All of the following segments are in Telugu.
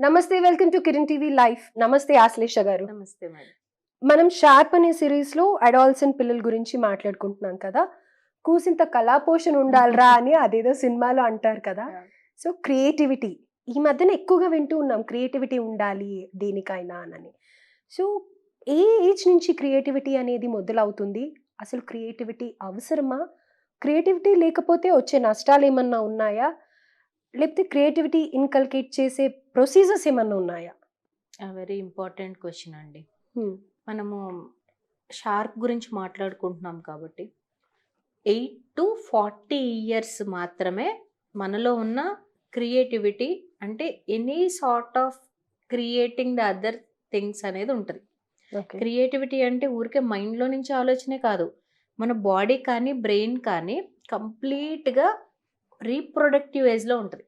నమస్తే welcome to Kiran TV life. నమస్తే ఆశ్లేష గారు. నమస్తే మేడం. మనం షార్ప్ అనే సిరీస్లో అడాల్సన్ పిల్లల గురించి మాట్లాడుకుంటున్నాం కదా. కూసింత కళాపోషణ ఉండాలిరా అని అదేదో సినిమాలో అంటారు కదా. So creativity. ఈ మధ్యన ఎక్కువగా వింటూ ఉన్నాం క్రియేటివిటీ ఉండాలి దేనికైనా అని సో ఏ ఏజ్ నుంచి క్రియేటివిటీ అనేది మొదలవుతుంది? అసలు క్రియేటివిటీ అవసరమా? క్రియేటివిటీ లేకపోతే వచ్చే నష్టాలు ఏమన్నా ఉన్నాయా? లేకపోతే క్రియేటివిటీ ఇన్కల్కేట్ చేసే ప్రొసీజర్స్ ఏమన్నా ఉన్నాయా? వెరీ ఇంపార్టెంట్ క్వశ్చన్ అండి. మనము షార్ప్ గురించి మాట్లాడుకుంటున్నాం కాబట్టి ఎయిట్ టు ఫార్టీ ఇయర్స్ మాత్రమే మనలో ఉన్న క్రియేటివిటీ అంటే any sort of creating the other things అనేది ఉంటుంది. ఓకే. క్రియేటివిటీ అంటే ఊరికే మైండ్లో నుంచి ఆలోచనే కాదు. మన బాడీ కానీ బ్రెయిన్ కానీ కంప్లీట్గా రీప్రొడక్టివ్ ఏజ్లో ఉంటుంది.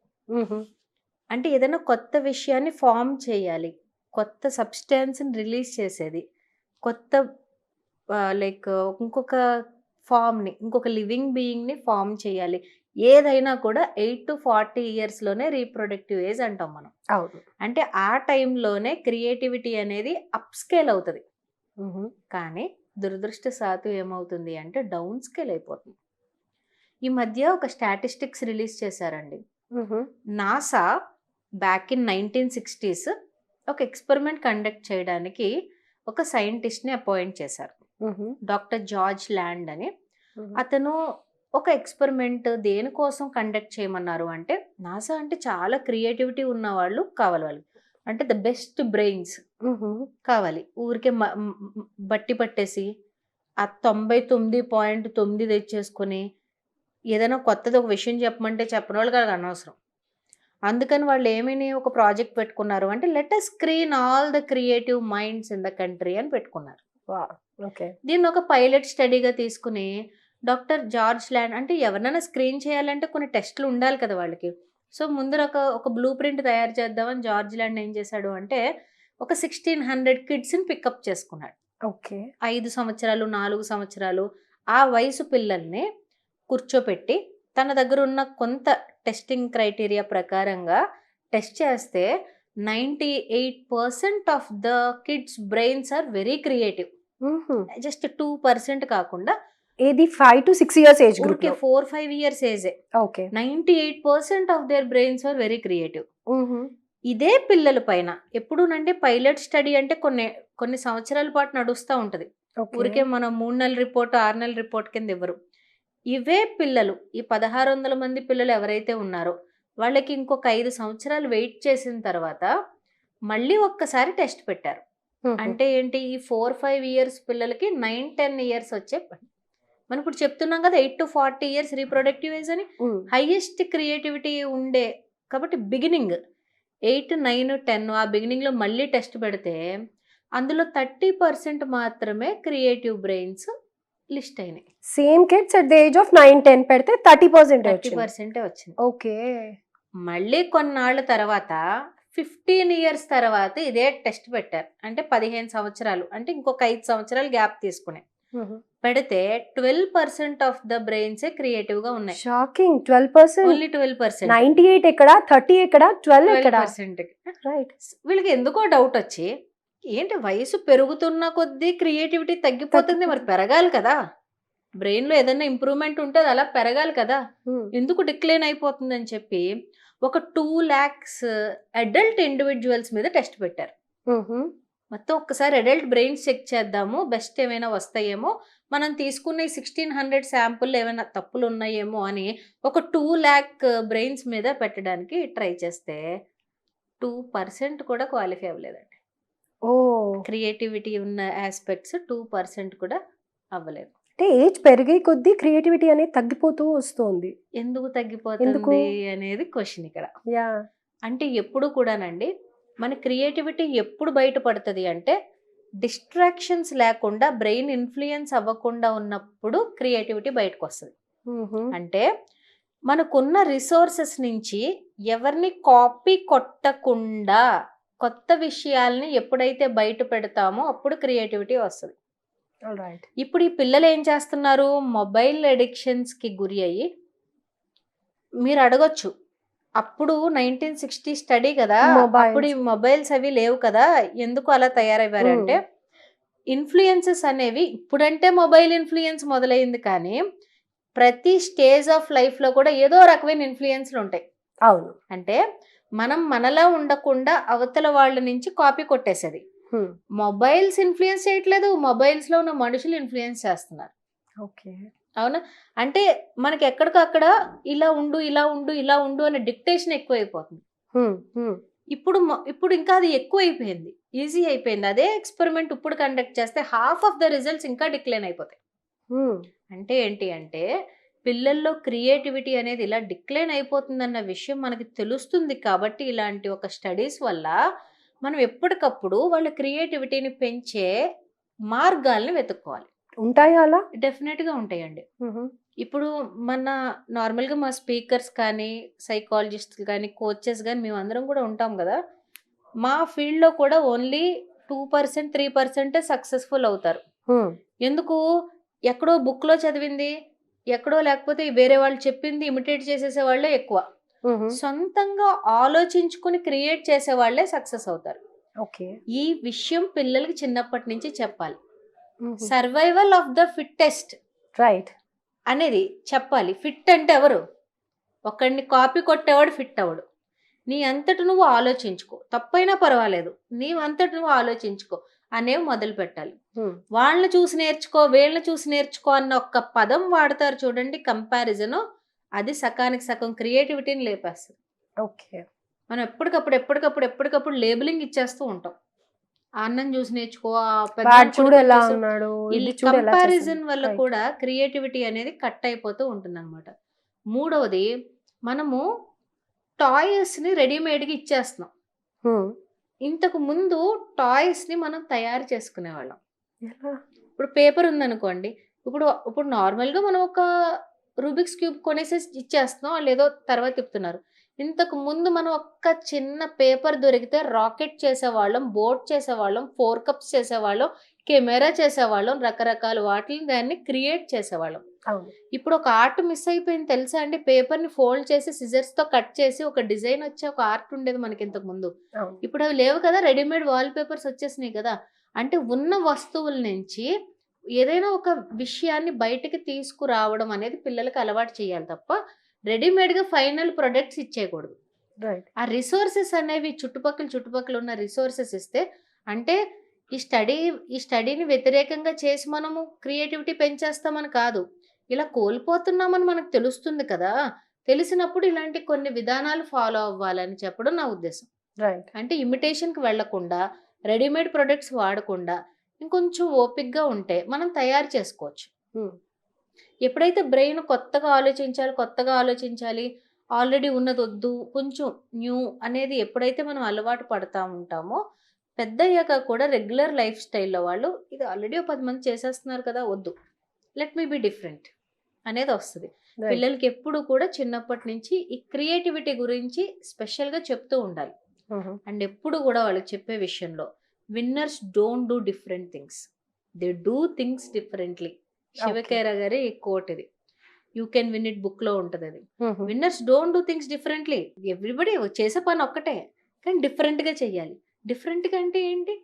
అంటే ఏదైనా కొత్త విషయాన్ని ఫామ్ చేయాలి. కొత్త సబ్స్టాన్స్ని రిలీజ్ చేసేది. కొత్త లైక్ ఇంకొక ఫామ్ని ఇంకొక లివింగ్ బీయింగ్ని ఫామ్ చేయాలి. ఏదైనా కూడా ఎయిట్ టు ఫార్టీ ఇయర్స్లోనే రీప్రొడక్టివ్ ఏజ్ అంటాం మనం. అవును. అంటే ఆ టైంలోనే క్రియేటివిటీ అనేది అప్ స్కేల్ అవుతుంది. కానీ దురదృష్టశాతం ఏమవుతుంది అంటే డౌన్ స్కేల్ అయిపోతుంది. ఈ మధ్య ఒక స్టాటిస్టిక్స్ రిలీజ్ చేశారండి. NASA back in nineteen sixties ఒక ఎక్స్పెరిమెంట్ కండక్ట్ చేయడానికి ఒక సైంటిస్ట్ని అపాయింట్ చేశారు. డాక్టర్ జార్జ్ ల్యాండ్ అని. అతను ఒక ఎక్స్పెరిమెంట్ దేనికోసం కండక్ట్ చేయమన్నారు అంటే నాసా అంటే చాలా క్రియేటివిటీ ఉన్న వాళ్ళు కావాలి వాళ్ళు. అంటే ద బెస్ట్ బ్రెయిన్స్ కావాలి. ఊరికే బట్టి పట్టేసి ఆ తొంభై తొమ్మిది పాయింట్ తొమ్మిది తెచ్చేసుకొని ఏదైనా కొత్తది ఒక విషయం చెప్పమంటే చెప్పని వాళ్ళు కాదు అనవసరం. అందుకని వాళ్ళు ఏమని ఒక ప్రాజెక్ట్ పెట్టుకున్నారు అంటే let screen all the creative minds in the country అని పెట్టుకున్నారు. ఓకే. దీన్ని ఒక పైలట్ స్టడీగా తీసుకుని డాక్టర్ జార్జ్ ల్యాండ్ అంటే ఎవరినైనా స్క్రీన్ చేయాలంటే కొన్ని టెస్ట్లు ఉండాలి కదా వాళ్ళకి. సో ముందర ఒక ఒక బ్లూ ప్రింట్ తయారు చేద్దామని జార్జ్ ల్యాండ్ ఏం చేశాడు అంటే ఒక సిక్స్టీన్ హండ్రెడ్ కిడ్స్ని పికప్ చేసుకున్నాడు. ఓకే. ఐదు సంవత్సరాలు నాలుగు సంవత్సరాలు ఆ వయసు పిల్లల్ని కూర్చోపెట్టి తన దగ్గర ఉన్న కొంత టెస్టింగ్ క్రైటీరియా ప్రకారంగా టెస్ట్ చేస్తే ninety eight percent of the kids brains are very creative. Just two percent కాకుండా ఏది five to six years age group four five years ఏజే. Okay. Ninety eight percent of their brains are very creative. ఇదే పిల్లల పైన ఎప్పుడునంటే పైలట్ స్టడీ అంటే కొన్ని కొన్ని సంవత్సరాల పాటు నడుస్తూ ఉంటుంది. ఊరికే మనం మూడు నెలల రిపోర్ట్ ఆరు నెలల రిపోర్ట్ కింద ఇవ్వరు. ఇవే పిల్లలు. ఈ పదహారు వందల మంది పిల్లలు ఎవరైతే ఉన్నారో వాళ్ళకి ఇంకొక ఐదు సంవత్సరాలు వెయిట్ చేసిన తర్వాత మళ్ళీ ఒక్కసారి టెస్ట్ పెట్టారు. అంటే ఏంటి? ఈ ఫోర్ ఫైవ్ ఇయర్స్ పిల్లలకి నైన్ టెన్ ఇయర్స్ వచ్చే. మనం ఇప్పుడు చెప్తున్నాం కదా eight to forty years reproductive age అని. హైయెస్ట్ క్రియేటివిటీ ఉండే కాబట్టి బిగినింగ్ ఎయిట్ నైన్ టెన్ ఆ బిగినింగ్లో మళ్ళీ టెస్ట్ పెడితే అందులో థర్టీ పర్సెంట్ మాత్రమే క్రియేటివ్ బ్రెయిన్స్ లిస్ట్ అయినాయి. Same kids at the age of nine ten పెడితే థర్టీ పర్సెంట్ థర్టీ పర్సెంటే వచ్చింది. ఓకే. మళ్ళీ కొన్నాళ్ళ తర్వాత ఫిఫ్టీన్ ఇయర్స్ తర్వాత ఇదే టెస్ట్ పెట్టారు. అంటే పదిహేను సంవత్సరాలు అంటే ఇంకొక ఐదు సంవత్సరాలు గ్యాప్ తీసుకునే. పెడితే twelve percent of the brains క్రియేటివ్గా ఉన్నాయి. Shocking twelve percent only twelve percent ninety eight ఎక్కడ? థర్టీ ఎక్కడ? ట్వెల్వ్ ఎక్కడ? పర్సెంట్ రైట్ వీళ్ళకి ఎందుకో డౌట్ వచ్చి ఏంటి వయసు పెరుగుతున్న కొద్దీ క్రియేటివిటీ తగ్గిపోతుంది. మరి పెరగాలి కదా. బ్రెయిన్లో ఏదైనా ఇంప్రూవ్మెంట్ ఉంటే అది అలా పెరగాలి కదా. ఎందుకు డిక్లైన్ అయిపోతుంది అని చెప్పి ఒక టూ ల్యాక్స్ అడల్ట్ ఇండివిజువల్స్ మీద టెస్ట్ పెట్టారు. మొత్తం ఒక్కసారి అడల్ట్ బ్రెయిన్స్ చెక్ చేద్దాము. బెస్ట్ ఏమైనా వస్తాయేమో. మనం తీసుకున్న ఈ సిక్స్టీన్ హండ్రెడ్ శాంపుల్ ఏమైనా తప్పులు ఉన్నాయేమో అని ఒక టూ ల్యాక్ బ్రెయిన్స్ మీద పెట్టడానికి ట్రై చేస్తే టూ పర్సెంట్ కూడా క్వాలిఫై అవ్వలేదండి. ఓ క్రియేటివిటీ ఉన్న ఆస్పెక్ట్స్ టూ పర్సెంట్ కూడా అవ్వలేదు. అంటే ఏజ్ పెరిగే కొద్దీ క్రియేటివిటీ అనేది తగ్గిపోతూ వస్తుంది. ఎందుకు ఎందుకు? తగ్గిపోతుంది అనేది క్వశ్చన్ ఇక్కడ. యా. అంటే ఎప్పుడు కూడానండి మన క్రియేటివిటీ ఎప్పుడు బయటపడుతుంది అంటే డిస్ట్రాక్షన్స్ లేకుండా బ్రెయిన్ ఇన్ఫ్లుయెన్స్ అవ్వకుండా ఉన్నప్పుడు క్రియేటివిటీ బయటకు వస్తుంది అంటే మనకున్న రిసోర్సెస్ నుంచి ఎవరిని కాపీ కొట్టకుండా కొత్త విషయాల్ని ఎప్పుడైతే బయట పెడతామో అప్పుడు క్రియేటివిటీ వస్తుంది. రైట్ ఇప్పుడు ఈ పిల్లలు ఏం చేస్తున్నారు? మొబైల్ అడిక్షన్స్కి గురి అయ్యి మీరు అడగొచ్చు. అప్పుడు నైన్టీన్ సిక్స్టీ స్టడీ కదా. అప్పుడు ఈ మొబైల్స్ అవి లేవు కదా ఎందుకు అలా తయారయ్యారంటే ఇన్ఫ్లుయెన్సెస్ అనేవి ఇప్పుడంటే మొబైల్ ఇన్ఫ్లుయెన్స్ మొదలైంది కానీ ప్రతి స్టేజ్ ఆఫ్ లైఫ్లో కూడా ఏదో రకమైన ఇన్ఫ్లుయెన్స్లు ఉంటాయి. అవును. అంటే మనం మనలా ఉండకుండా అవతల వాళ్ళ నుంచి కాపీ కొట్టేసేది. మొబైల్స్ ఇన్ఫ్లుయెన్స్ చేయట్లేదు మొబైల్స్లో ఉన్న మనుషులు ఇన్ఫ్లుయెన్స్ చేస్తున్నారు. ఓకే. అవునా? అంటే మనకి ఎక్కడికక్కడ ఇలా ఉండు ఇలా ఉండు ఇలా ఉండు అనే డిక్టేషన్ ఎక్కువైపోతుంది. ఇప్పుడు ఇప్పుడు ఇంకా అది ఎక్కువ అయిపోయింది ఈజీ అయిపోయింది. అదే ఎక్స్పెరిమెంట్ ఇప్పుడు కండక్ట్ చేస్తే హాఫ్ ఆఫ్ ద రిజల్ట్స్ ఇంకా డిక్లైన్ అయిపోతాయి. అంటే ఏంటి అంటే పిల్లల్లో క్రియేటివిటీ అనేది ఇలా డిక్లైన్ అయిపోతుందన్న విషయం మనకి తెలుస్తుంది కాబట్టి ఇలాంటి ఒక స్టడీస్ వల్ల మనం ఎప్పటికప్పుడు వాళ్ళ క్రియేటివిటీని పెంచే మార్గాల్ని వెతుక్కోవాలి. ఉంటాయా అలా? డెఫినెట్గా ఉంటాయండి. ఇప్పుడు మన నార్మల్గా మా స్పీకర్స్ కానీ సైకాలజిస్టులు కానీ కోచెస్ కానీ మేము అందరం కూడా ఉంటాం కదా. మా ఫీల్డ్లో కూడా ఓన్లీ టూ పర్సెంట్ త్రీ పర్సెంటే సక్సెస్ఫుల్ అవుతారు. ఎందుకు? ఎక్కడో బుక్లో చదివింది ఎక్కడో లేకపోతే వేరే వాళ్ళు చెప్పింది ఇమిటేట్ చేసేసే వాళ్ళే ఎక్కువ. సొంతంగా ఆలోచించుకుని క్రియేట్ చేసే వాళ్ళే సక్సెస్ అవుతారు. ఓకే. ఈ విషయం పిల్లలకి చిన్నప్పటి నుంచి చెప్పాలి. Survival of the fittest right. అనేది చెప్పాలి. ఫిట్ అంటే ఎవరు? ఒకడిని కాపీ కొట్టేవాడు ఫిట్ అవడు నీ అంతటి నువ్వు ఆలోచించుకో. తప్పైనా పర్వాలేదు. నీ అంతటి నువ్వు ఆలోచించుకో. అనేవి మొదలు పెట్టాలి. వాళ్ళని చూసి నేర్చుకో వీళ్ళని చూసి నేర్చుకో అన్న ఒక్క పదం వాడతారు చూడండి కంపారిజన్ అది సకానికి సగం క్రియేటివిటీని లేపేస్తుంది ఓకే మనం ఎప్పటికప్పుడు ఎప్పటికప్పుడు ఎప్పటికప్పుడు లేబులింగ్ ఇచ్చేస్తూ ఉంటాం అన్నం చూసి నేర్చుకో కంపారిజన్. వల్ల. కూడా క్రియేటివిటీ అనేది కట్ అయిపోతూ ఉంటుందన్నమాట మూడవది మనము టాయ్స్ని రెడీమేడ్గా ఇచ్చేస్తున్నాం. ఇంతకు ముందు టాయ్స్ని మనం తయారు చేసుకునేవాళ్ళం. ఇప్పుడు పేపర్ ఉందనుకోండి ఇప్పుడు ఇప్పుడు నార్మల్గా మనం ఒక రూబిక్స్ క్యూబ్ కొనేసేసి ఇచ్చేస్తున్నాం ఏదో తర్వాత తిప్పుతున్నారు. ఇంతకు ముందు మనం ఒక్క చిన్న పేపర్ దొరికితే రాకెట్ చేసేవాళ్ళం బోట్ చేసేవాళ్ళం ఫోర్ కప్స్ చేసేవాళ్ళం కెమెరా చేసేవాళ్ళం రకరకాల వాటిని దాన్ని క్రియేట్ చేసేవాళ్ళం. ఇప్పుడు ఒక ఆర్ట్ మిస్ అయిపోయింది తెలుసా అండి? పేపర్ని ఫోల్డ్ చేసి scissors తో కట్ చేసి ఒక డిజైన్ వచ్చే ఒక ఆర్ట్ ఉండేది మనకి ఇంతకు ముందు. ఇప్పుడు అవి లేవు కదా? రెడీమేడ్ వాల్ పేపర్స్ వచ్చేసినాయి కదా? అంటే ఉన్న వస్తువుల నుంచి ఏదైనా ఒక విషయాన్ని బయటకి తీసుకురావడం అనేది పిల్లలకి అలవాటు చేయాలి తప్ప రెడీమేడ్గా ఫైనల్ ప్రొడక్ట్స్ ఇచ్చేయకూడదు. ఆ రిసోర్సెస్ అనేవి చుట్టుపక్కల చుట్టుపక్కల ఉన్న రిసోర్సెస్ ఇస్తే అంటే ఈ స్టడీ ఈ స్టడీని వ్యతిరేకంగా చేసి మనము క్రియేటివిటీ పెంచేస్తామని కాదు. ఇలా కోల్పోతున్నామని మనకు తెలుస్తుంది కదా! తెలిసినప్పుడు ఇలాంటి కొన్ని విధానాలు ఫాలో అవ్వాలని చెప్పడం నా ఉద్దేశం. రైట్. అంటే ఇమిటేషన్కి వెళ్ళకుండా రెడీమేడ్ ప్రొడక్ట్స్ వాడకుండా ఇంకొంచెం ఓపిక్గా ఉంటే మనం తయారు చేసుకోవచ్చు. ఎప్పుడైతే బ్రెయిన్ కొత్తగా ఆలోచించాలి కొత్తగా ఆలోచించాలి ఆల్రెడీ ఉన్నది వద్దు కొంచెం న్యూ అనేది ఎప్పుడైతే మనం అలవాటు పడతా ఉంటామో పెద్దయ్యాక కూడా రెగ్యులర్ లైఫ్ స్టైల్లో వాళ్ళు ఇది ఆల్రెడీ ఒక పది మంది చేసేస్తున్నారు కదా వద్దు. Let me be different. అనేది వస్తుంది పిల్లలకి ఎప్పుడు కూడా చిన్నప్పటి నుంచి ఈ క్రియేటివిటీ గురించి స్పెషల్గా చెప్తూ ఉండాలి. అండ్ ఎప్పుడు కూడా వాళ్ళకి చెప్పే విషయంలో winners don't do different things they do things differently Shiv Khera గారి కోట్ ఇది. యూ కెన్ విన్ ఇట్ బుక్లో ఉంటుంది అది. Winners don't do things differently everybody చేసే పని ఒక్కటే కానీ డిఫరెంట్గా చెయ్యాలి. డిఫరెంట్గా అంటే ఏంటి?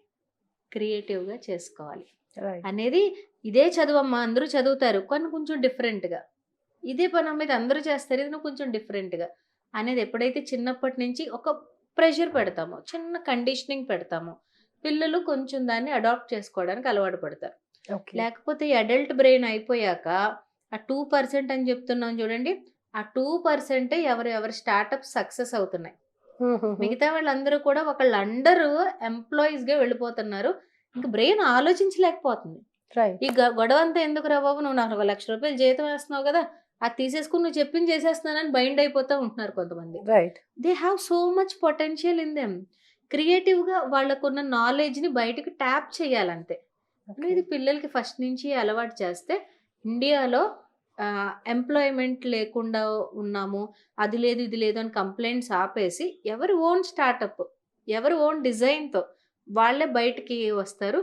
క్రియేటివ్గా చేసుకోవాలి. రైట్ అనేది ఇదే చదువమ్మా అందరూ చదువుతారు. కానీ కొంచెం డిఫరెంట్గా. ఇదే పని మీద అందరూ చేస్తారు ఇది నువ్వు కొంచెం డిఫరెంట్గా. అనేది ఎప్పుడైతే చిన్నప్పటి నుంచి ఒక ప్రెషర్ పెడతామో చిన్న కండిషనింగ్ పెడతామో పిల్లలు కొంచెం దాన్ని అడాప్ట్ చేసుకోవడానికి అలవాటు పడతారు. లేకపోతే ఈ అడల్ట్ బ్రెయిన్ అయిపోయాక ఆ టూ పర్సెంట్ అని చెప్తున్నాం చూడండి ఆ టూ పర్సెంటే ఎవరు ఎవరి స్టార్టప్ సక్సెస్ అవుతున్నాయి. మిగతా వాళ్ళందరూ కూడా ఒకళ్ళు అండర్ ఎంప్లాయీస్గా వెళ్ళిపోతున్నారు. ఇంకా బ్రెయిన్ ఆలోచించలేకపోతుంది. ఈ గొడవ అంతా ఎందుకు రా బాబు? నువ్వు నాకు ఒక లక్ష రూపాయలు జీతం వేస్తున్నావు కదా అది తీసేసుకుని నువ్వు చెప్పింది చేసేస్తున్నానని బైండ్ అయిపోతూ ఉంటున్నారు కొంతమంది. Right they have so much potential in them క్రియేటివ్గా వాళ్ళకున్న నాలెడ్జ్ని బయటకు ట్యాప్ చేయాలంతే. ఇది పిల్లలకి ఫస్ట్ నుంచి అలవాటు చేస్తే ఇండియాలో ఎంప్లాయ్మెంట్ లేకుండా ఉన్నాము అది లేదు ఇది లేదు అని కంప్లైంట్స్ ఆపేసి ఎవరి ఓన్ స్టార్టప్ ఎవరి ఓన్ డిజైన్తో వాళ్ళే బయటికి వస్తారు.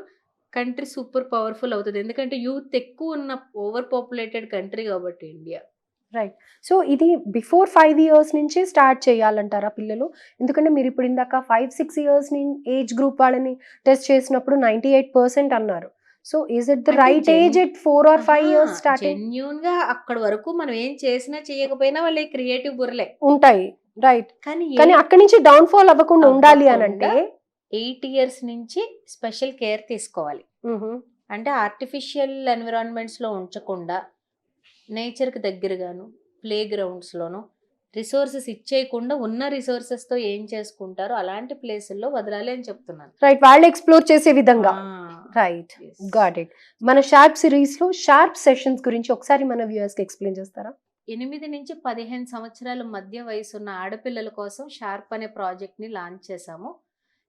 కంట్రీ సూపర్ పవర్ఫుల్ అవుతుంది. ఎందుకంటే యూత్ ఎక్కువ ఉన్న ఓవర్ పాపులేటెడ్ కంట్రీ కాబట్టి ఇండియా. సో ఇది బిఫోర్ ఫైవ్ ఇయర్స్ నుంచి స్టార్ట్ చేయాలంటారా పిల్లలు? ఎందుకంటే మీరు ఇప్పుడు ఇందాక five six years age group వాళ్ళని టెస్ట్ చేసినప్పుడు నైన్టీ ఎయిట్ పర్సెంట్ అన్నారు. So is it the right age at four or five years start జెన్యున్గా అక్కడ వరకు మనం ఏం చేసినా చేయకపోయినా వాళ్ళ క్రియేటివ్ బుర్రలే. ఉంటాయి. రైట్. కానీ కానీ అక్కడి నుంచి డౌన్ ఫాల్ అవ్వకుండా ఉండాలి అని అంటే ఎయిట్ ఇయర్స్ నుంచి స్పెషల్ కేర్ తీసుకోవాలి. అంటే ఆర్టిఫిషియల్ ఎన్విరాన్మెంట్స్లో ఉంచకుండా నేచర్కి దగ్గరగాను ప్లే గ్రౌండ్స్లోను రిసోర్సెస్ ఇచ్చేయకుండా ఉన్న రిసోర్సెస్తో ఏం చేసుకుంటారో అలాంటి ప్లేసుల్లో వదలాలి అని చెప్తున్నాను. రైట్ వాళ్ళు ఎక్స్ప్లోర్ చేసే విధంగా. రైట్. Got it. మన షార్ప్ సిరీస్లో షార్ప్ సెషన్స్ గురించి ఒకసారి మన వ్యూయర్స్కి ఎక్స్ప్లెయిన్ చేస్తారా? ఎనిమిది నుంచి పదిహేను సంవత్సరాల మధ్య వయసు ఉన్న ఆడపిల్లల కోసం షార్ప్ అనే ప్రాజెక్ట్ని లాంచ్ చేశాము.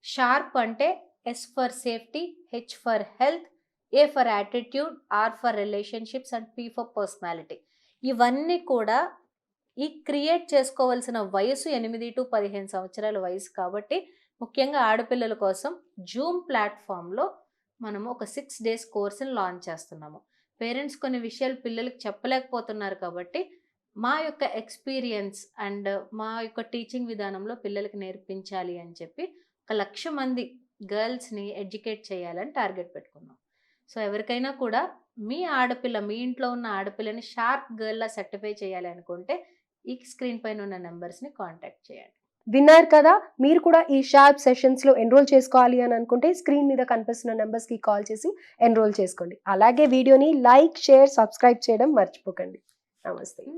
షార్ప్ అంటే S for safety H for health A for attitude R for relationships and P for personality ఇవన్నీ కూడా ఈ క్రియేట్ చేసుకోవాల్సిన వయసు ఎనిమిది టు పదిహేను సంవత్సరాల వయసు కాబట్టి ముఖ్యంగా ఆడపిల్లల కోసం జూమ్ ప్లాట్ఫామ్లో మనము ఒక సిక్స్ డేస్ కోర్సుని లాంచ్ చేస్తున్నాము. పేరెంట్స్ కొన్ని విషయాలు పిల్లలకు చెప్పలేకపోతున్నారు కాబట్టి మా యొక్క ఎక్స్పీరియన్స్ అండ్ మా యొక్క టీచింగ్ విధానంలో పిల్లలకి నేర్పించాలి అని చెప్పి ఒక లక్ష మంది గర్ల్స్ని ఎడ్యుకేట్ చేయాలని టార్గెట్ పెట్టుకున్నాం. సో ఎవరికైనా కూడా మీ ఆడపిల్ల మీ ఇంట్లో ఉన్న ఆడపిల్లని షార్ప్ గర్ల్లా సర్టిఫై చేయాలి అనుకుంటే ఈ స్క్రీన్ పైన ఉన్న నెంబర్స్ని కాంటాక్ట్ చేయండి. విన్నారు కదా మీరు కూడా ఈ షార్ప్ సెషన్స్లో ఎన్రోల్ చేసుకోవాలి అని అనుకుంటే స్క్రీన్ మీద కనిపిస్తున్న నెంబర్స్కి కాల్ చేసి ఎన్రోల్ చేసుకోండి. అలాగే వీడియోని లైక్ షేర్ సబ్స్క్రైబ్ చేయడం మర్చిపోకండి. నమస్తే.